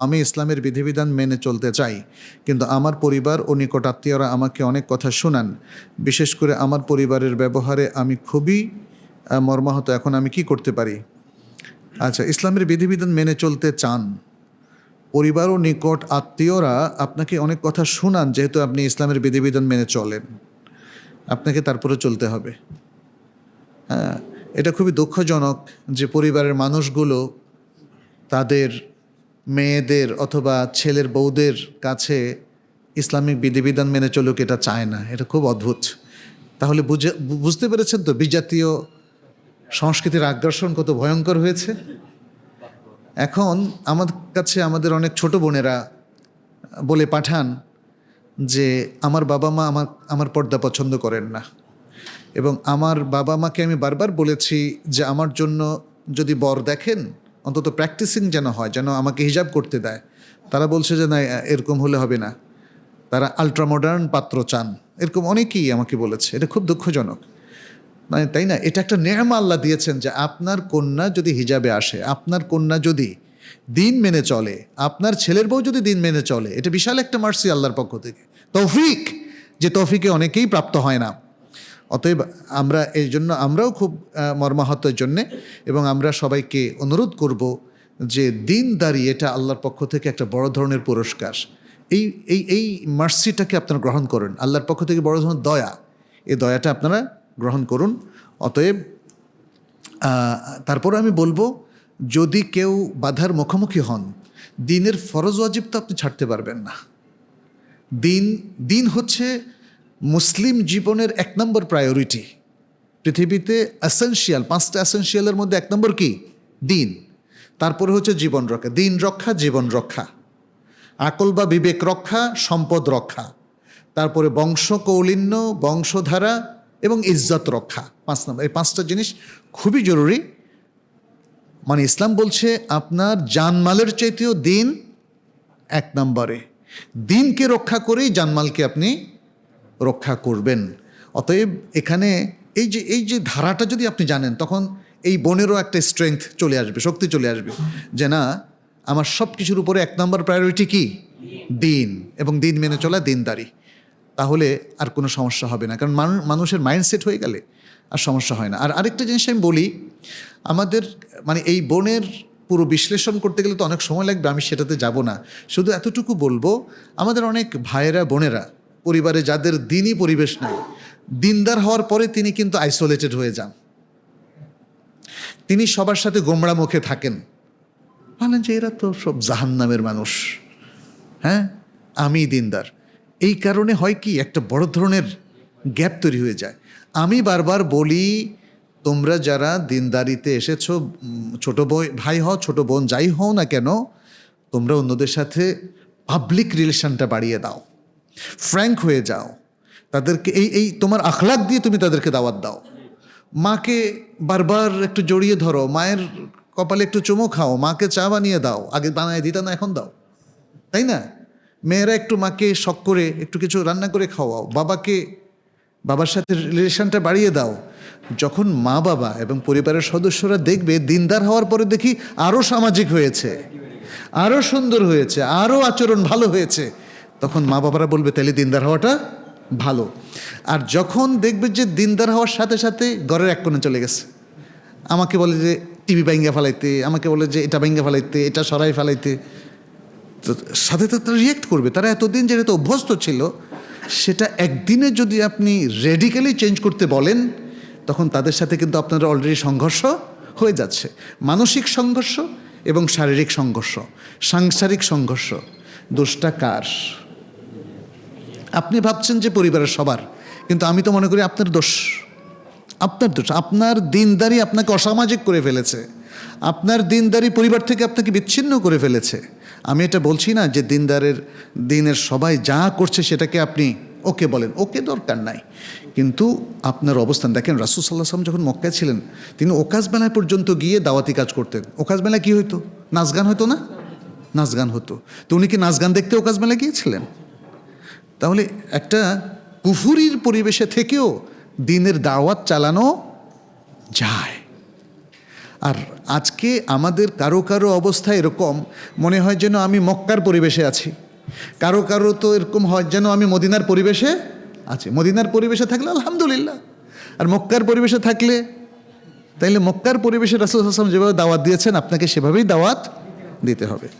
আমি ইসলামের বিধিবিধান মেনে চলতে চাই, কিন্তু আমার পরিবার ও নিকটাত্মীয়রা আমাকে অনেক কথা শোনান। বিশেষ করে আমার পরিবারের ব্যবহারে আমি খুবই মর্মাহত। এখন আমি কি করতে পারি? আচ্ছা ইসলামের বিধিবিধান মেনে চলতে চান। পরিবার ও নিকট আত্মীয়রা আপনাকে অনেক কথা শোনান, যেহেতু আপনি ইসলামের বিধিবিধান মেনে চলেন। আপনাকে তারপরে চলতে হবে। হ্যাঁ এটা খুবই দুঃখজনক যে পরিবারের মানুষগুলো তাদের মেয়েদের অথবা ছেলের বউদের কাছে ইসলামিক বিধিবিধান মেনে চলুক এটা চায় না, এটা খুব অদ্ভুত। তাহলে বুঝে বুঝতে পেরেছেন তো বিজাতীয় সংস্কৃতির আগ্রাসন কত ভয়ঙ্কর হয়েছে? এখন আমার কাছে আমাদের অনেক ছোট বোনেরা বলে পাঠান যে আমার বাবা মা আমার আমার পর্দা পছন্দ করেন না। এবং আমার বাবা মাকে আমি বারবার বলেছি যে আমার জন্য যদি বর দেখেন অন্তত প্র্যাকটিসিং যেন হয়, যেন আমাকে হিজাব করতে দেয়। তারা বলছে যে, না, এরকম হলে হবে না। তারা আলট্রা মডার্ন পাত্র চান। এরকম অনেকেই আমাকে বলেছে, এটা খুব দুঃখজনক। মানে তাই না? এটা একটা নেয়ামা আল্লাহ দিয়েছেন যে, আপনার কন্যা যদি হিজাবে আসে, আপনার কন্যা যদি দিন মেনে চলে, আপনার ছেলের বউ যদি দিন মেনে চলে, এটা বিশাল একটা মার্সি আল্লাহর পক্ষ থেকে। তৌফিক! যে তৌফিকে অনেকেই প্রাপ্ত হয় না। অতএব আমরা এই জন্য আমরাও খুব মর্মাহতের জন্যে এবং আমরা সবাইকে অনুরোধ করব যে দিন দিনদারি এটা আল্লাহর পক্ষ থেকে একটা বড় ধরনের পুরস্কার। এই এই এই মার্সিটাকে আপনারা গ্রহণ করুন। আল্লাহর পক্ষ থেকে বড় ধরনের দয়া। এই দয়াটা আপনারা গ্রহণ করুন। অতএব তারপর আমি বলব, যদি কেউ বাধার মুখোমুখি হন, দিনের ফরজ ওয়াজিব তো আপনি ছাড়তে পারবেন না। দিন দিন হচ্ছে মুসলিম জীবনের এক নম্বর প্রায়োরিটি পৃথিবীতে অ্যাসেনশিয়াল পাঁচটা অ্যাসেনশিয়ালের মধ্যে এক নম্বর কি? দিন। তারপরে হচ্ছে জীবন রক্ষা। দিন রক্ষা, জীবন রক্ষা। আকল বা বিবেক রক্ষা, সম্পদ রক্ষা। তারপরে বংশ কৌলিন্য বংশধারা এবং ইজ্জত রক্ষা। পাঁচ নম্বর, এই পাঁচটা জিনিস খুবই জরুরি। মানে ইসলাম বলছে, আপনার জানমালের চাইতেও দিন এক নম্বরে। দিনকে রক্ষা করেই জানমালকে আপনি রক্ষা করবেন। অতএব এখানে এই যে এই যে ধারাটা যদি আপনি জানেন, তখন এই বনেরও একটা স্ট্রেংথ চলে আসবে, শক্তি চলে আসবে যে না, আমার সব কিছুর উপরে এক নম্বর প্রায়োরিটি কি? দিন। এবং দিন মেনে চলা দিনদারি। তাহলে আর কোনো সমস্যা হবে না। কারণ মানুষের মাইন্ডসেট হয়ে গেলে আর সমস্যা হয় না। আর আরেকটা জিনিস আমি বলি, আমাদের মানে এই বনের পুরো বিশ্লেষণ করতে গেলে তো অনেক সময় লাগবে, আমি সেটাতে যাব না। শুধু এতটুকু বলব, আমাদের অনেক ভাইয়েরা, বোনেরা পরিবারে যাদের দিনই পরিবেশ নাই, দিনদার হওয়ার পরে তিনি কিন্তু আইসোলেটেড হয়ে যান। তিনি সবার সাথে গোমড়া মুখে থাকেন। বলেন যে এরা তো সব জাহান্নামের মানুষ। হ্যাঁ? আমি দিনদার। এই কারণে হয় কি, একটা বড় ধরনের গ্যাপ তৈরি হয়ে যায়। আমি বারবার বলি, তোমরা যারা দিনদারিতে এসেছ ছোট ভাই হও, ছোট বোন যাই হও না কেন, তোমরা অন্যদের সাথে পাবলিক রিলেশনটা বাড়িয়ে দাও। ফ্র্যাঙ্ক হয়ে যাও। তাদেরকে এই এই তোমার আখলাক দিয়ে তুমি তাদেরকে দাওয়াত দাও। মাকে বারবার একটু জড়িয়ে ধরো, মায়ের কপালে একটু চুমো খাও, মাকে চা বানিয়ে দাও, আগে বানায় দিতা না, এখন দাও। তাই না? মেয়েরা একটু মাকে শখ করে একটু কিছু রান্না করে খাওয়াও, বাবাকে, বাবার সাথে রিলেশনটা বাড়িয়ে দাও। যখন মা বাবা এবং পরিবারের সদস্যরা দেখবে, দিনদার হওয়ার পরে দেখি আরও সামাজিক হয়েছে আরও সুন্দর হয়েছে আরও আচরণ ভালো হয়েছে। তখন মা বাবারা বলবে তাহলে দিনদার হওয়াটা ভালো। আর যখন দেখবে যে দিনদার হওয়ার সাথে সাথে ঘরের এক কোণে চলে গেছে। আমাকে বলে যে, টিভি বাইঙ্গা ফেলাইতে। আমাকে বলে যে, এটা বাইঙ্গা ফেলাইতে, এটা সরাই ফেলাইতে। তো সাথে তো তারা রিয়েক্ট করবে। তারা এতদিন যেহেতু অভ্যস্ত ছিল, সেটা একদিনে যদি আপনি রেডিক্যালি চেঞ্জ করতে বলেন, তখন তাদের সাথে কিন্তু আপনার অলরেডি সংঘর্ষ হয়ে যাচ্ছে। মানসিক সংঘর্ষ এবং শারীরিক সংঘর্ষ, সাংসারিক সংঘর্ষ, দোষটা কার? আপনি ভাবছেন যে পরিবারের সবার, কিন্তু আমি তো মনে করি আপনার দোষ। আপনার দোষ। আপনার দিনদারি আপনাকে অসামাজিক করে ফেলেছে। আপনার দিনদারি পরিবার থেকে আপনাকে বিচ্ছিন্ন করে ফেলেছে। আমি এটা বলছি না যে দিনদারের, দিনের সবাই যা করছে সেটাকে আপনি ওকে বলেন। ওকে দরকার নাই। কিন্তু আপনার অবস্থান, দেখেন রাসুল সাল্লাহ সাল্লাম যখন মক্কায় ছিলেন, তিনি ওকাজ মেলায় পর্যন্ত গিয়ে দাওয়াতি কাজ করতেন। ওকাজ মেলায় কী হতো নাচ গান হতো না? নাচ গান হতো। তো উনি কি নাচ গান দেখতে ওকাজ মেলায় গিয়েছিলেন? তাহলে একটা কুফুরির পরিবেশে থেকেও দিনের দাওয়াত চালানো যায়। আর আজকে আমাদের কারও কারও অবস্থা এরকম, মনে হয় যেন আমি মক্কার পরিবেশে আছি। কারও কারও তো এরকম হয় যেন আমি মদিনার পরিবেশে আছি। মদিনার পরিবেশে থাকলে আলহামদুলিল্লাহ। আর মক্কার পরিবেশে থাকলে, তাইলে মক্কার পরিবেশে রাসুল হাসান যেভাবে দাওয়াত দিয়েছেন, আপনাকে সেভাবেই দাওয়াত দিতে হবে।